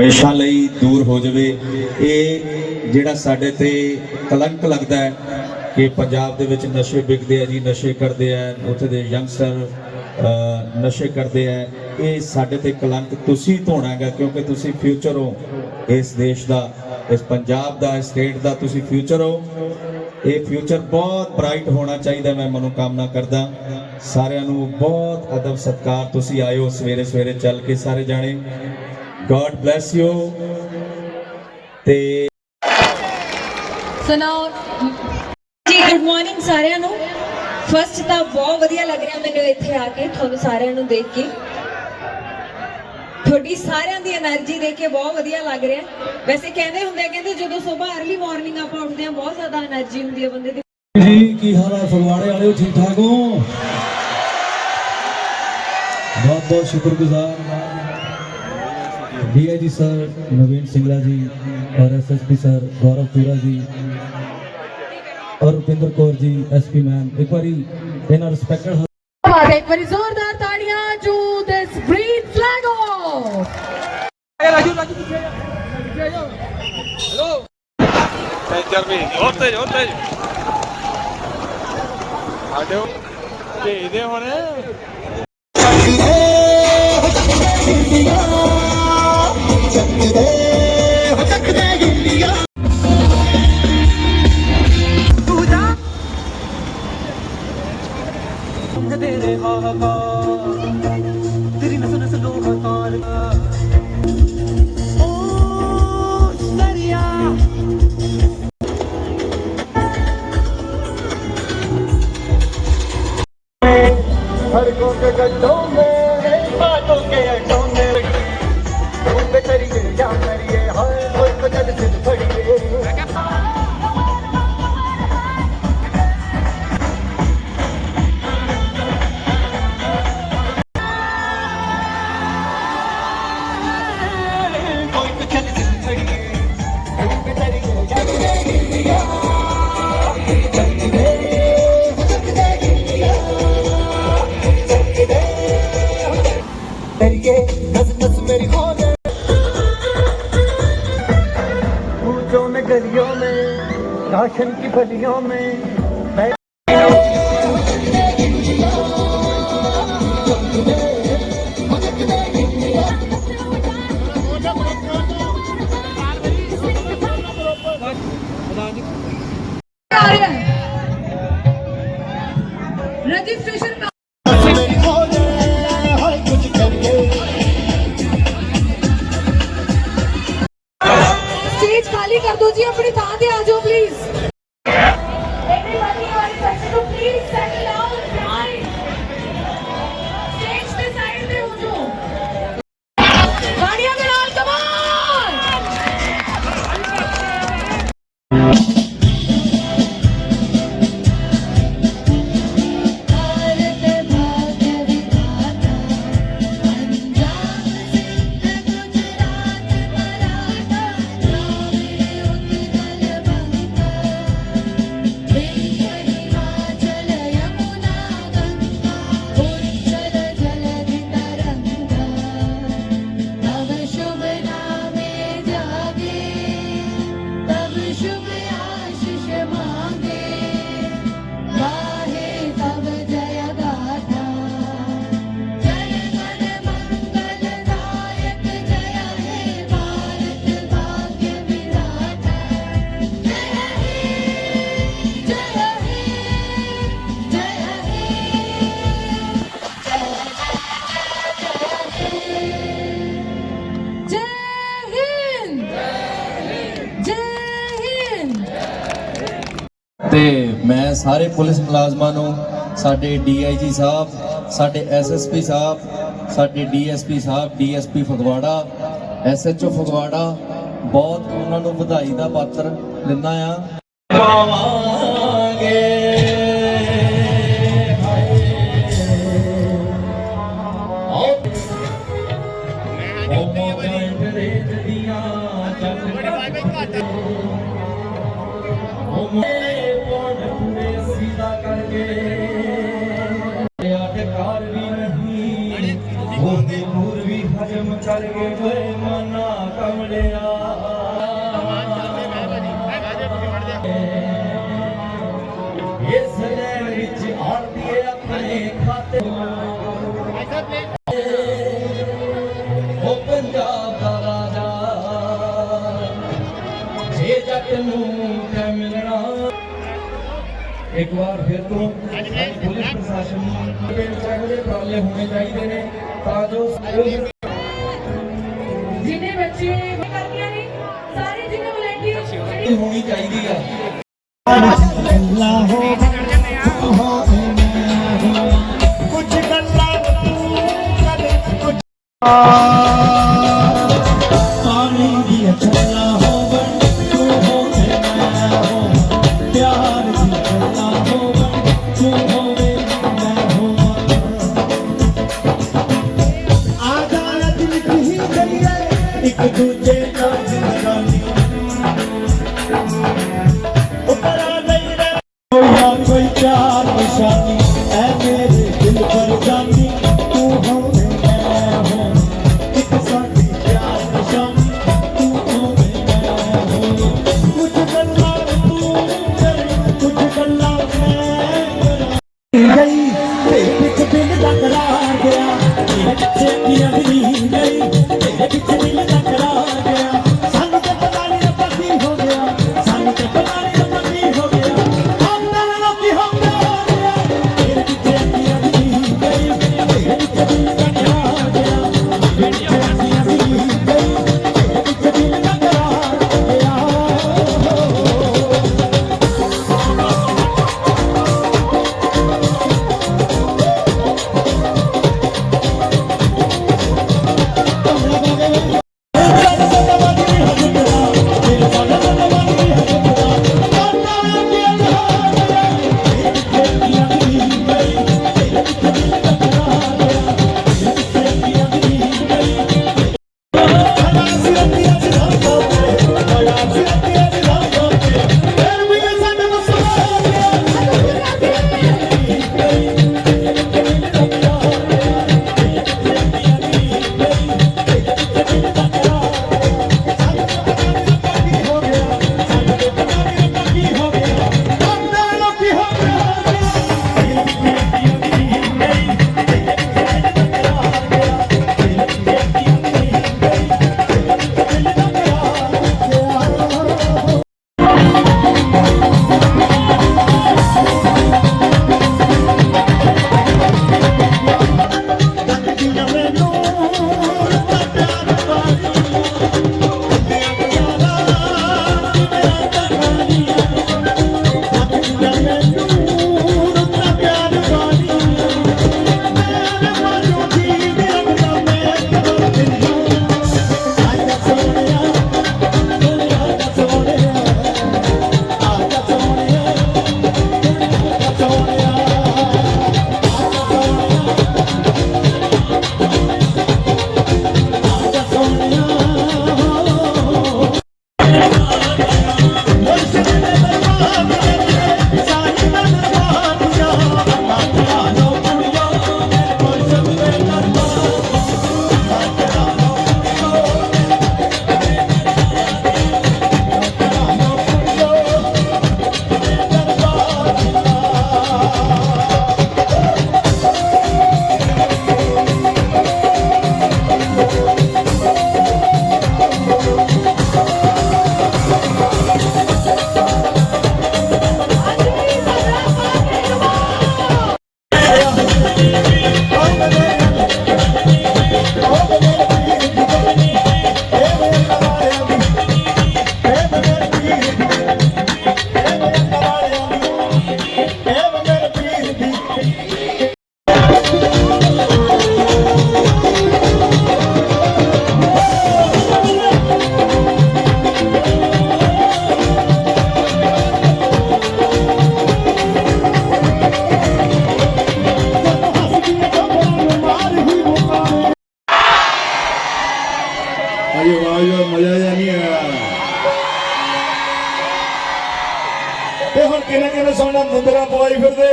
ਹਮੇਸ਼ਾ ਲਈ ਦੂਰ ਹੋ ਜਾਵੇ। ਇਹ ਜਿਹੜਾ ਸਾਡੇ ਤੇ ਕਲੰਕ ਲੱਗਦਾ ਹੈ ਕਿ ਪੰਜਾਬ ਦੇ ਵਿੱਚ ਨਸ਼ੇ ਵਿਕਦੇ ਆ ਜੀ, ਨਸ਼ੇ ਕਰਦੇ ਆ, ਉੱਥੇ ਦੇ ਯੰਗਸਟਰ ਨਸ਼ੇ ਕਰਦੇ ਆ, ਇਹ ਸਾਡੇ ਤੇ ਕਲੰਕ ਤੁਸੀਂ ਧੋਣਾ ਹੈਗਾ ਕਿਉਂਕਿ ਤੁਸੀਂ ਫਿਊਚਰ ਹੋ ਇਸ ਦੇਸ਼ ਦਾ, ਇਸ ਪੰਜਾਬ ਦਾ, ਇਸ ਸਟੇਟ ਦਾ, ਤੁਸੀਂ ਫਿਊਚਰ ਹੋ। ਇਹ ਫਿਊਚਰ ਬਹੁਤ ਬ੍ਰਾਈਟ ਹੋਣਾ ਚਾਹੀਦਾ ਮੈਂ ਮਨੋਕਾਮਨਾ ਕਰਦਾ। ਸਾਰਿਆਂ ਨੂੰ ਬਹੁਤ ਅਦਬ ਸਤਕਾਰ ਤੁਸੀਂ ਆਇਓ ਸਵੇਰੇ ਸਵੇਰੇ ਚੱਲ ਕੇ ਸਾਰੇ ਜਾਣੇ। ਗੋਡ ਬlesਸ ਯੂ ਤੇ ਸੋ ਨਾਓ ਜੀ ਗੁੱਡ ਮਾਰਨਿੰਗ ਸਾਰਿਆਂ ਨੂੰ। ਫਸਟ ਤਾਂ ਬਹੁਤ ਵਧੀਆ ਲੱਗ ਰਿਹਾ ਮੈਨੂੰ ਇੱਥੇ ਆ ਕੇ ਤੁਹਾਨੂੰ ਸਾਰਿਆਂ ਨੂੰ ਦੇਖ ਕੇ। ਤੁਹਾਡੀ ਸਾਰਿਆਂ ਦੀ એનર્ਜੀ ਦੇਖ ਕੇ ਬਹੁਤ ਵਧੀਆ ਲੱਗ ਰਿਹਾ। ਵੈਸੇ ਕਹਿੰਦੇ ਹੁੰਦੇ ਕਹਿੰਦੇ ਜਦੋਂ ਸਵੇਰ अर्ਲੀ ਮਾਰਨਿੰਗ ਆਪਾਂ ਉੱਠਦੇ ਆ ਬਹੁਤ ਜ਼ਿਆਦਾ એનર્ਜੀ ਹੁੰਦੀ ਹੈ ਬੰਦੇ ਦੀ। ਠੀਕ ਠਾਕ ਹੋ? ਬਹੁਤ ਬਹੁਤ ਸ਼ੁਕਰਗੁਜ਼ਾਰ। ਡੀਆਈਜੀ ਸਰ ਨਵੀਨ ਸਿੰਘਲਾ ਜੀ और एसएसपी सर गौरव चूरा जी और रुपिंदर कौर जी एसपी मैम एक बारी ਇਹਨਾਂ ਰਿਸਪੈਕਟਡ ਬਾਤ ਹੈ ਇੱਕ ਵਾਰੀ ਜ਼ੋਰਦਾਰ ਤਾੜੀਆਂ to this green flag off ਟੈਂਚਰ ਵੀ ਹੋਰ ਤੇਜ ਹੋਰ ਤੇਜ ਆਡਿਓ ਭੇਜਦੇ ਹੁਣ ಹೊಸಕ್ಕಿದೆ ಹೊಸಕ್ಕಿದೆ ಇಂಡಿಯ तेरे हाहाकार तेरी नसो नसलो हकार ओ सरिया हड़कों के गड्ढों में राशन की फलियों में मैं ਆ ਤੇ ਮੈਂ ਸਾਰੇ ਪੁਲਿਸ ਮੁਲਾਜ਼ਮਾਂ ਨੂੰ, ਸਾਡੇ ਡੀਆਈਜੀ ਸਾਹਿਬ, ਸਾਡੇ ਐਸਐਸਪੀ ਸਾਹਿਬ, ਸਾਡੇ ਡੀਐਸਪੀ ਸਾਹਿਬ ਡੀਐਸਪੀ ਫਗਵਾੜਾ ਐਸਐਚਓ ਫਗਵਾੜਾ, ਬਹੁਤ ਉਹਨਾਂ ਨੂੰ ਵਧਾਈ ਦਾ ਪਾਤਰ ਦਿੰਦਾ ਆ ਪਾਵਾਂਗੇ। ਇੱਕ ਵਾਰ ਫਿਰ ਤੋਂ ਪੁਲਿਸ ਪ੍ਰਸ਼ਾਸਨ ਨੂੰ ਪਿੰਡ ਚਾਹੀਦੇ ਨੇ ਤਾਂ ਜੋ ਜਿਨੇ ਬੱਚੇ ਕਰਦੀਆਂ ਨੇ ਸਾਰੇ ਜਿਨੇ ਵਲੰਟੀਅਰ ਹੋਣੀ ਚਾਹੀਦੀ ਆ। ਅੱਲਾਹ ਕੁਝ ਗੱਲਾਂ அரசாங்கம் தொந்தரவு பாய்கிறது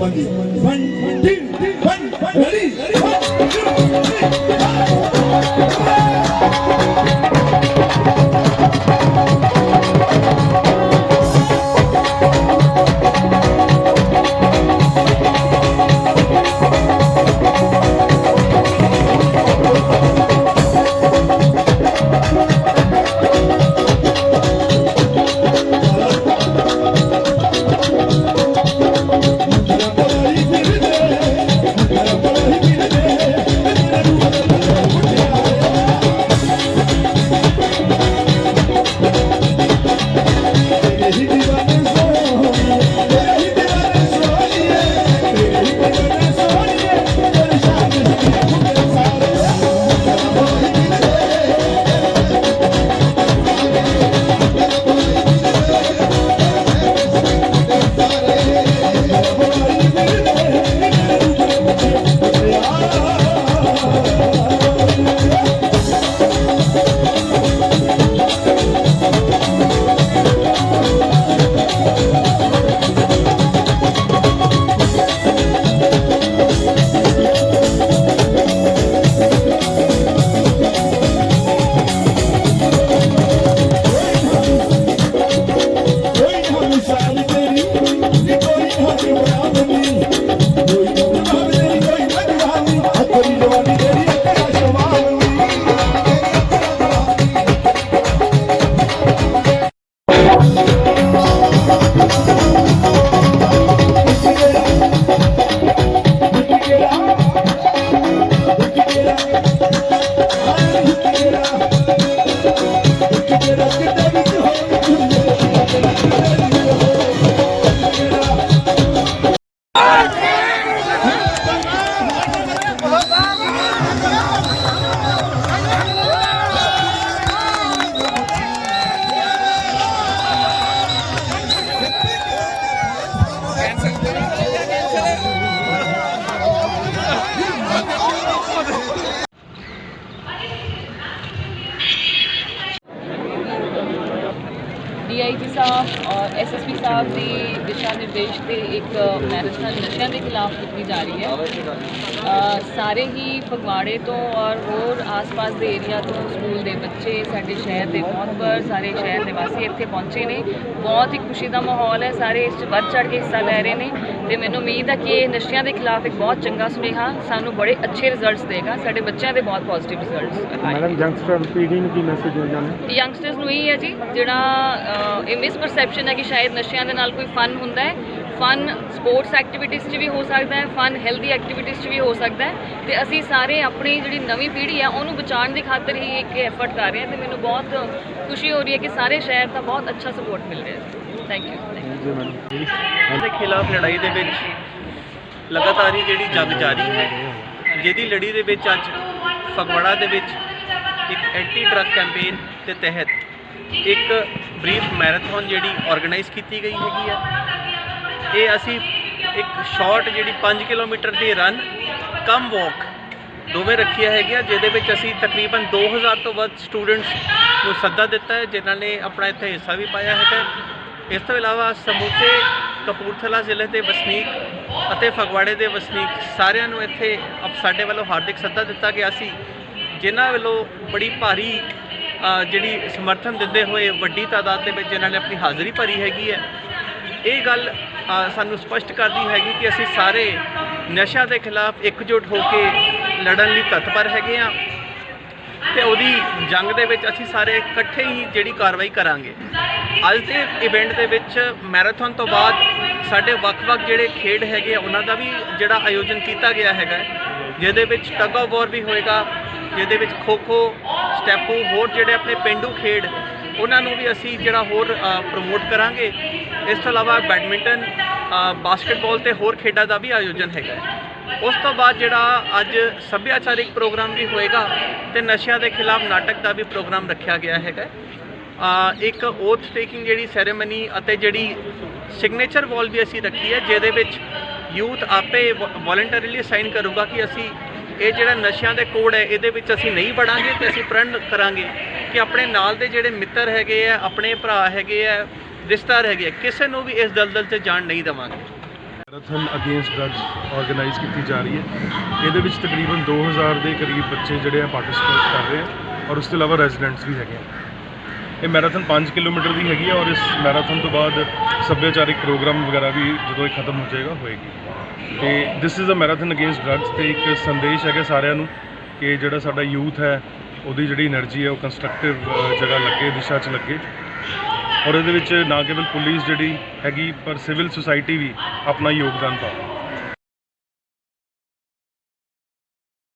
பஞ்சு ਇੱਕ ਮੈਰਾਥਨ ਨਸ਼ਿਆਂ ਦੇ ਖਿਲਾਫ ਕੀਤੀ ਜਾ ਰਹੀ ਹੈ। ਸਾਰੇ ਹੀ ਫਗਵਾੜੇ ਤੋਂ ਔਰ ਹੋਰ ਆਸ-ਪਾਸ ਦੇ ਏਰੀਆ ਤੋਂ ਸਕੂਲ ਦੇ ਬੱਚੇ ਸਾਡੇ ਸ਼ਹਿਰ ਦੇ ਮੌਤਬਰ ਸਾਰੇ ਸ਼ਹਿਰ ਨਿਵਾਸੀ ਇੱਥੇ ਪਹੁੰਚੇ ਨੇ। ਬਹੁਤ ਹੀ ਖੁਸ਼ੀ ਦਾ ਮਾਹੌਲ ਹੈ ਸਾਰੇ ਇਸ 'ਚ ਵੱਧ ਚੜ ਕੇ ਹਿੱਸਾ ਲੈ ਰਹੇ ਨੇ ਤੇ ਮੈਨੂੰ ਉਮੀਦ ਹੈ ਕਿ ਇਹ ਨਸ਼ਿਆਂ ਦੇ ਖਿਲਾਫ ਇੱਕ ਬਹੁਤ ਚੰਗਾ ਸੁਨੇਹਾ ਸਾਨੂੰ ਬੜੇ ਅੱਛੇ ਰਿਜ਼ਲਟਸ ਦੇਗਾ। ਸਾਡੇ ਬੱਚਿਆਂ ਦੇ ਬਹੁਤ ਪੋਜ਼ਿਟਿਵ ਰਿਜ਼ਲਟਸ ਮੈਡਮ ਯੰਗਸਟਰ ਪੀੜ੍ਹੀ ਨੂੰ ਕੀ ਮੈਸੇਜ ਦੇਣਾ ਚਾਹੁੰਦੇ ਯੰਗਸਟਰਸ ਨੂੰ ਇਹ ਹੈ ਜੀ ਜਿਹੜਾ ਇਹ ਮਿਸਪਰਸੈਪਸ਼ਨ ਹੈ ਕਿ ਸ਼ਾਇਦ ਨਸ਼ਿਆਂ ਦੇ ਨਾਲ ਕੋਈ ਫਨ ਹੁੰਦਾ ਹੈ। ਫਨ ਸਪੋਰਟਸ ਐਕਟੀਵਿਟੀਜ਼ 'ਚ ਵੀ ਹੋ ਸਕਦਾ ਹੈ ਫਨ ਹੈਲਦੀ ਐਕਟੀਵਿਟੀਜ਼ 'ਚ ਵੀ ਹੋ ਸਕਦਾ ਹੈ ਤੇ ਅਸੀਂ ਸਾਰੇ ਆਪਣੀ ਜਿਹੜੀ ਨਵੀਂ ਪੀੜ੍ਹੀ ਹੈ ਉਹਨੂੰ ਬਚਾਉਣ ਦੀ ਖਾਤਰ ਹੀ ਇੱਕ ਐਫਰਟ ਕਰ ਰਹੇ ਹਾਂ ਤੇ ਮੈਨੂੰ ਬਹੁਤ ਖੁਸ਼ੀ ਹੋ ਰਹੀ ਹੈ ਕਿ ਸਾਰੇ ਸ਼ਹਿਰ ਦਾ ਬਹੁਤ ਅੱਛਾ ਸਪੋਰਟ ਮਿਲ ਰਿਹਾ ਹੈ। ਥੈਂਕ ਯੂ ਜੀ ਮੈਡਮ ਦੇ ਖਿਲਾਫ ਲੜਾਈ ਦੇ ਵਿੱਚ ਲਗਾਤਾਰ ਹੀ ਜਿਹੜੀ ਜੰਗ ਜਾਰੀ ਹੈ ਜਿਹਦੀ ਲੜੀ ਦੇ ਵਿੱਚ ਅੱਜ ਫਗਵਾੜਾ ਦੇ ਵਿੱਚ ਇੱਕ ਐਂਟੀ ਡਰੱਗ ਕੈਂਪੇਨ ਦੇ ਤਹਿਤ ਇੱਕ ਬਰੀਫ ਮੈਰਾਥਨ ਜਿਹੜੀ ਆਰਗੇਨਾਈਜ਼ ਕੀਤੀ ਗਈ ਹੈਗੀ ਹੈ ਇਹ ਅਸੀਂ ਇੱਕ ਸ਼ਾਰਟ ਜਿਹੜੀ 5 ਕਿਲੋਮੀਟਰ ਦੀ ਰਨ ਕਮ ਵਾਕ ਦੋਵੇਂ ਰੱਖੀਆਂ ਹੈਗੀਆਂ, ਜਿਹਦੇ ਵਿੱਚ ਅਸੀਂ ਤਕਰੀਬਨ 2000 ਤੋਂ ਵੱਧ ਸਟੂਡੈਂਟਸ ਨੂੰ ਸੱਦਾ ਦਿੱਤਾ ਹੈ, ਜਿਨ੍ਹਾਂ ਨੇ ਆਪਣਾ ਇੱਥੇ ਹਿੱਸਾ ਵੀ ਪਾਇਆ ਹੈਗਾ ਇਸ ਤੋਂ ਇਲਾਵਾ ਸਮੁੱਚੇ ਕਪੂਰਥਲਾ ਜ਼ਿਲ੍ਹੇ ਦੇ ਵਸਨੀਕ ਅਤੇ ਫਗਵਾੜੇ ਦੇ ਵਸਨੀਕ ਸਾਰਿਆਂ ਨੂੰ ਇੱਥੇ ਅਪ, ਸਾਡੇ ਵੱਲੋਂ ਹਾਰਦਿਕ ਸੱਦਾ ਦਿੱਤਾ ਗਿਆ ਸੀ, ਜਿਨ੍ਹਾਂ ਵੱਲੋਂ ਬੜੀ ਭਾਰੀ ਜਿਹੜੀ ਸਮਰਥਨ ਦਿੰਦੇ ਹੋਏ ਵੱਡੀ ਤਾਦਾਦ ਦੇ ਵਿੱਚ ਜਿਨ੍ਹਾਂ ਨੇ ਆਪਣੀ ਹਾਜ਼ਰੀ ਭਰੀ ਹੈਗੀ ਹੈ। ਇਹ ਗੱਲ ਸਾਨੂੰ ਸਪਸ਼ਟ ਕਰਦੀ ਹੈਗੀ ਕਿ ਅਸੀਂ ਸਾਰੇ ਨਸ਼ਾ ਦੇ ਖਿਲਾਫ ਇਕਜੁੱਟ ਹੋ ਕੇ ਲੜਨ ਲਈ ਤਤਪਰ ਹੈਗੇ ਆ ਤੇ ਉਹਦੀ ਜੰਗ ਦੇ ਵਿੱਚ ਅਸੀਂ ਸਾਰੇ ਇਕੱਠੇ ਹੀ ਜਿਹੜੀ ਕਾਰਵਾਈ ਕਰਾਂਗੇ। ਅੱਜ ਦੇ ਇਵੈਂਟ ਦੇ ਵਿੱਚ ਮੈਰਾਥਨ ਤੋਂ ਬਾਅਦ ਸਾਡੇ ਵੱਖ-ਵੱਖ ਜਿਹੜੇ ਖੇਡ ਹੈਗੇ ਆ, ਉਹਨਾਂ ਦਾ ਵੀ ਜਿਹੜਾ ਆਯੋਜਨ ਕੀਤਾ ਗਿਆ ਹੈਗਾ ਜਿਹਦੇ ਵਿੱਚ ਟਗ ਆਫ ਵਾਰ ਵੀ ਹੋਏਗਾ, ਜਿਹਦੇ ਵਿੱਚ ਖੋ-ਖੋ, ਸਟੈਪੂ, ਹੋਰ ਜਿਹੜੇ ਆਪਣੇ ਪਿੰਡੂ ਖੇਡ, ਉਹਨਾਂ ਨੂੰ ਵੀ ਅਸੀਂ ਜਿਹੜਾ ਹੋਰ ਪ੍ਰਮੋਟ ਕਰਾਂਗੇ। ਇਸ ਤੋਂ ਇਲਾਵਾ ਬੈਡਮਿੰਟਨ ਅ, ਬਾਸਕਟਬਾਲ ਤੇ ਹੋਰ ਖੇਡਾਂ ਦਾ ਵੀ ਆਯੋਜਨ ਹੈਗਾ ਉਸ ਤੋਂ ਬਾਅਦ ਜਿਹੜਾ ਅੱਜ ਸੱਭਿਆਚਾਰਿਕ ਪ੍ਰੋਗਰਾਮ ਵੀ ਹੋਏਗਾ ਤੇ ਨਸ਼ਿਆਂ ਦੇ ਖਿਲਾਫ ਨਾਟਕ ਦਾ ਵੀ ਪ੍ਰੋਗਰਾਮ ਰੱਖਿਆ ਗਿਆ ਹੈਗਾ ਇੱਕ ਓਥ ਟੇਕਿੰਗ ਜਿਹੜੀ ਸੈਰੇਮਨੀ ਅਤੇ ਜਿਹੜੀ ਸਿਗਨੇਚਰ ਵਾਲ ਵੀ ਅਸੀਂ ਰੱਖੀ ਹੈ ਜਿਹਦੇ ਵਿੱਚ ਯੂਥ ਆਪੇ ਵੋਲੰਟਰੀਲੀ ਸਾਈਨ ਕਰੂਗਾ ਕਿ ਅਸੀਂ ਇਹ ਜਿਹੜਾ ਨਸ਼ਿਆਂ ਦੇ ਕੋਡ ਹੈ ਇਹਦੇ ਵਿੱਚ ਅਸੀਂ ਨਹੀਂ ਵੜਾਂਗੇ ਤੇ ਅਸੀਂ ਪ੍ਰਣ ਕਰਾਂਗੇ ਕਿ ਆਪਣੇ ਨਾਲ ਦੇ ਜਿਹੜੇ ਮਿੱਤਰ ਹੈਗੇ ਆ ਆਪਣੇ ਭਰਾ ਹੈਗੇ ਆ ਰਿਸ਼ਤਾ ਰਹਿ ਗਿਆ। ਕਿਸੇ ਨੂੰ ਵੀ ਇਸ ਦਲਦਲ 'ਤੇ ਜਾਣ ਨਹੀਂ ਦਵਾਂਗੇ। ਮੈਰਾਥਨ ਅਗੇਂਸਟ ਡਰੱਗਸ ਆਰਗੇਨਾਈਜ਼ ਕੀਤੀ ਜਾ ਰਹੀ ਹੈ। ਇਹਦੇ ਵਿੱਚ ਤਕਰੀਬਨ 2000 ਦੇ ਕਰੀਬ ਬੱਚੇ ਜਿਹੜੇ ਆ ਪਾਰਟਿਸਿਪੇਟ ਕਰ ਰਹੇ ਆ ਔਰ ਉਸ ਤੋਂ ਇਲਾਵਾ ਰੈਜ਼ੀਡੈਂਟਸ ਵੀ ਹੈਗੇ ਆ। ਇਹ ਮੈਰਾਥਨ 5 ਕਿਲੋਮੀਟਰ ਦੀ ਹੈਗੀ ਆ ਔਰ ਇਸ ਮੈਰਾਥਨ ਤੋਂ ਬਾਅਦ ਸੱਭਿਆਚਾਰਿਕ ਪ੍ਰੋਗਰਾਮ ਵਗੈਰਾ ਵੀ ਜਦੋਂ ਇਹ ਖਤਮ ਹੋ ਜਾਏਗਾ, ਹੋਏਗੀ। ਤੇ this is a marathon against drugs ਤੇ ਇੱਕ ਸੰਦੇਸ਼ ਹੈਗਾ ਸਾਰਿਆਂ ਨੂੰ ਕਿ ਜਿਹੜਾ ਸਾਡਾ ਯੂਥ ਹੈ, ਉਹਦੀ ਜਿਹੜੀ એનર્ਜੀ ਹੈ, ਉਹ ਕੰਸਟਰਕਟਿਵ ਜਗ੍ਹਾ ਲੱਗੇ, ਦਿਸ਼ਾ 'ਚ ਲੱਗੇ। ਔਰ ਇਹਦੇ ਵਿੱਚ ਨਾ ਕੇਵਲ ਪੁਲਿਸ ਜਿਹੜੀ ਹੈਗੀ, ਪਰ ਸਿਵਲ ਸੁਸਾਇਟੀ ਵੀ ਆਪਣਾ ਯੋਗਦਾਨ ਪਾਵੇ